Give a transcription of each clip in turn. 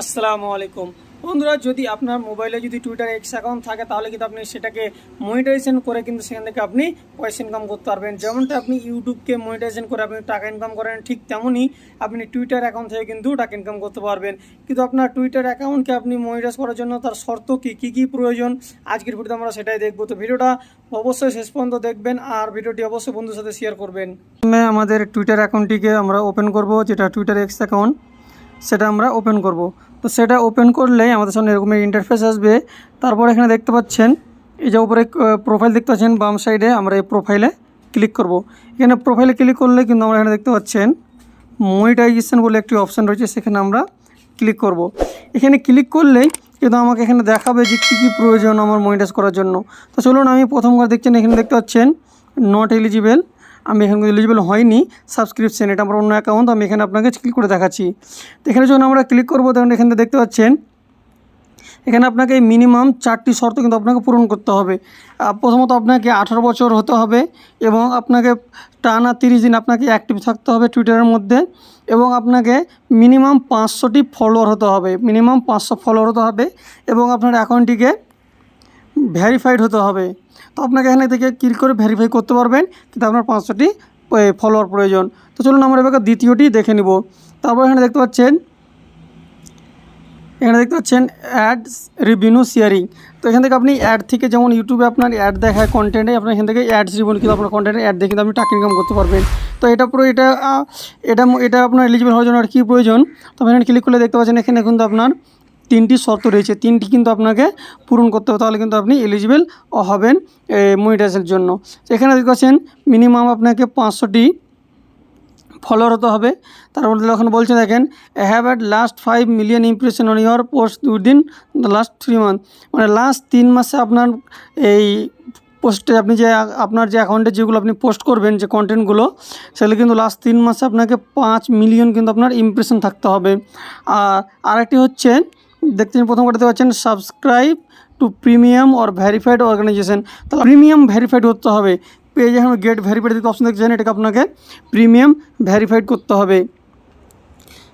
আসসালামু আলাইকুম। বন্ধুরা, যদি আপনার মোবাইলে যদি টুইটার এক্স অ্যাকাউন্ট থাকে, তাহলে কিন্তু আপনি সেটাকে মনিটাইজেশন করে কিন্তু সেখান থেকে আপনি পয়সা ইনকাম করতে পারবেন। যেমনটা আপনি ইউটিউবকে মনিটাইজেশন করে আপনি টাকা ইনকাম করেন, ঠিক তেমনই আপনি টুইটার অ্যাকাউন্ট থেকে কিন্তু টাকা ইনকাম করতে পারবেন। কিন্তু আপনার টুইটার অ্যাকাউন্টকে আপনি মনিটাইজ করার জন্য তার শর্ত কী? কী কী প্রয়োজন? আজকের ভিডিওতে আমরা সেটাই দেখব। তো ভিডিওটা অবশ্যই শেষ পর্যন্ত দেখবেন আর ভিডিওটি অবশ্যই বন্ধুর সাথে শেয়ার করবেন। আমাদের টুইটার অ্যাকাউন্টটিকে আমরা ওপেন করব, যেটা টুইটার এক্স অ্যাকাউন্ট সেটা আমরা ওপেন করব। তো সেটা ওপেন করলেই আমাদের সামনে এরকম ইন্টারফেস আসবে। তারপর এখানে দেখতে পাচ্ছেন, এই যে উপরে প্রোফাইল দেখতে পাচ্ছেন, বাম সাইডে আমরা এই প্রোফাইলে ক্লিক করব। এখানে প্রোফাইলে ক্লিক করলে কিন্তু আমরা এখানে দেখতে পাচ্ছেন মনিটাইজেশন বলে একটি অপশান রয়েছে, সেখানে আমরা ক্লিক করব। এখানে ক্লিক করলেই কিন্তু আমাকে এখানে দেখাবে যে কী কী প্রয়োজন আমার মনিটাইজ করার জন্য। তো চলুন আমি প্রথমবার দেখছেন, এখানে দেখতে পাচ্ছেন নট এলিজিবল আমি এখানে এলিজিবল হয়নি সাবস্ক্রিপশন এটা আমার অন্য অ্যাকাউন্ট আমি এখানে আপনাকে ক্লিক করে দেখাচ্ছি। তো এখানে যখন আমরা ক্লিক করব, তখন এখানে দেখতে পাচ্ছেন, এখানে আপনাকে মিনিমাম চারটি শর্ত কিন্তু আপনাকে পূরণ করতে হবে। প্রথমত আপনাকে আঠারো বছর হতে হবে এবং আপনাকে টানা তিরিশ দিন আপনাকে অ্যাক্টিভ থাকতে হবে টুইটারের মধ্যে এবং আপনাকে মিনিমাম পাঁচশোটি ফলোয়ার হতে হবে মিনিমাম পাঁচশো ফলোয়ার হতে হবে এবং আপনার অ্যাকাউন্টটিকে ভেরিফাইড হতে হবে। তো আপনাকে এখানে থেকে ক্লিক করে ভেরিফাই করতে পারবেন কিন্তু আপনার পাঁচশোটি ফলোয়ার প্রয়োজন। তো চলুন আমরা এবার দ্বিতীয়টি দেখে নিব। তারপর এখানে দেখতে পাচ্ছেন, এখানে দেখতে পাচ্ছেন অ্যাডস রিভিনিউ শেয়ারিং তো এখান থেকে আপনি অ্যাড থেকে যেমন ইউটিউবে আপনার অ্যাড দেখায় কন্টেন্টে আপনার এখান থেকে অ্যাডস রিভিনিউ কিন্তু আপনার কন্টেন্টে অ্যাড দেখে আপনি টাকা ইনকাম করতে পারবেন। তো এটা পুরো এটা এটা এটা আপনার এলিজিবল হওয়ার জন্য আর কী প্রয়োজন। তো এখানে ক্লিক করলে দেখতে পাচ্ছেন এখানে কিন্তু আপনার তিনটি শর্ত রয়েছে। তিনটি কিন্তু আপনাকে পূরণ করতে হবে, তাহলে কিন্তু আপনি এলিজিবেল হবেন মনিটাইজের জন্য। এখানে দেখতে পাচ্ছেন মিনিমাম আপনাকে পাঁচশোটি ফলোয়ার হতে হবে। তারপর যখন বলছে দেখেন have at last five million impression on your post within the last three month মানে লাস্ট তিন মাসে আপনার এই পোস্টে আপনি যে, আপনার যে অ্যাকাউন্টে যেগুলো আপনি পোস্ট করবেন, যে কন্টেন্টগুলো সেগুলো কিন্তু লাস্ট তিন মাসে আপনাকে পাঁচ মিলিয়ন কিন্তু আপনার ইমপ্রেশন থাকতে হবে। আর আরেকটি হচ্ছে দেখতে প্রথম করতে পাচ্ছেন subscribe to premium or verified organization. তাহলে প্রিমিয়াম ভেরিফাইড করতে হবে। পেজে এখন গেট ভেরিফাইড দিতে অপশন দেখছেন এটাকে আপনাকে প্রিমিয়াম ভেরিফাইড করতে হবে।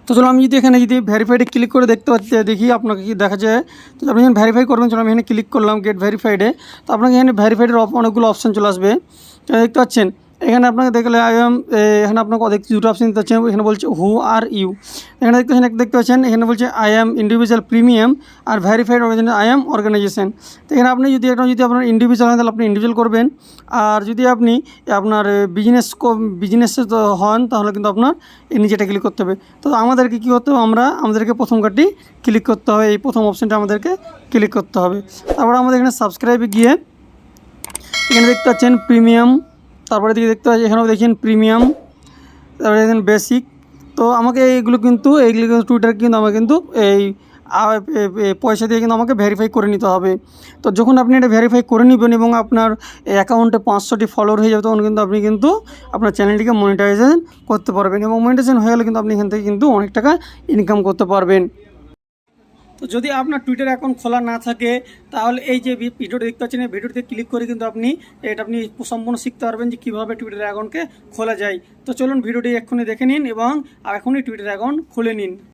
তো চলো আমি যদি এখানে যদি ভেরিফাইডে ক্লিক করে দেখতে পাচ্ছি, দেখি আপনাকে কি দেখা যায়। তো আপনি যখন ভেরিফাই করবেন চলো আমি এখানে ক্লিক করলাম গেট ভেরিফাইডে। তো আপনাকে এখানে ভেরিফাইডের অনেকগুলো অপশন চলে আসবে। দেখতে পাচ্ছেন এখানে আপনাকে দেখলে আই এম এখানে আপনাকে অনেক দুটো অপশন দিতে এখানে বলছে হু আর ইউ এখানে দেখতে পাচ্ছেন দেখতে পাচ্ছেন, এখানে বলছে I am individual premium R verified organization I am organization তো এখানে আপনি যদি একটা, যদি আপনার ইন্ডিভিজুয়াল হয়, তাহলে আপনি ইন্ডিভিজুয়াল করবেন। আর যদি আপনি আপনার বিজনেস বিজনেসে হন, তাহলে কিন্তু আপনার নিচেটা ক্লিক করতে হবে। তো আমাদেরকে কী করতে হবে আমরা, আমাদেরকে প্রথম কার্ডটি ক্লিক করতে হবে। এই প্রথম অপশানটা আমাদেরকে ক্লিক করতে হবে। তারপর আমাদের এখানে সাবস্ক্রাইবে গিয়ে এখানে দেখতে পাচ্ছেন প্রিমিয়াম তারপরে দিকে দেখতে পাচ্ছি, এখানেও দেখেন প্রিমিয়াম তারপরে দেখেন বেসিক তো আমাকে এইগুলো কিন্তু এইগুলো কিন্তু টুইটার কিন্তু আমাকে কিন্তু এই পয়সা দিয়ে কিন্তু আমাকে ভেরিফাই করে নিতে হবে। তো যখন আপনি এটা ভেরিফাই করে নেবেন এবং আপনার অ্যাকাউন্টে পাঁচশোটি ফলোয়ার হয়ে যাবে, তখন কিন্তু আপনি কিন্তু আপনার চ্যানেলটিকে মনিটাইজেশন করতে পারবেন এবং মনিটাইজেশন হয়ে গেলে কিন্তু আপনি এখান থেকে কিন্তু অনেক টাকা ইনকাম করতে পারবেন। তো যদি আপনার টুইটার অ্যাকাউন্ট খোলা না থাকে, তাহলে এই যে ভিডিওটি দেখতে পাচ্ছেন, এই ভিডিওতে ক্লিক করে কিন্তু আপনি এটা আপনি সম্পূর্ণ শিখতে পারবেন যে কীভাবে টুইটার অ্যাকাউন্টকে খোলা যায়। তো চলুন ভিডিওটি এক্ষুনি দেখে নিন এবং এখনই টুইটার অ্যাকাউন্ট খুলে নিন।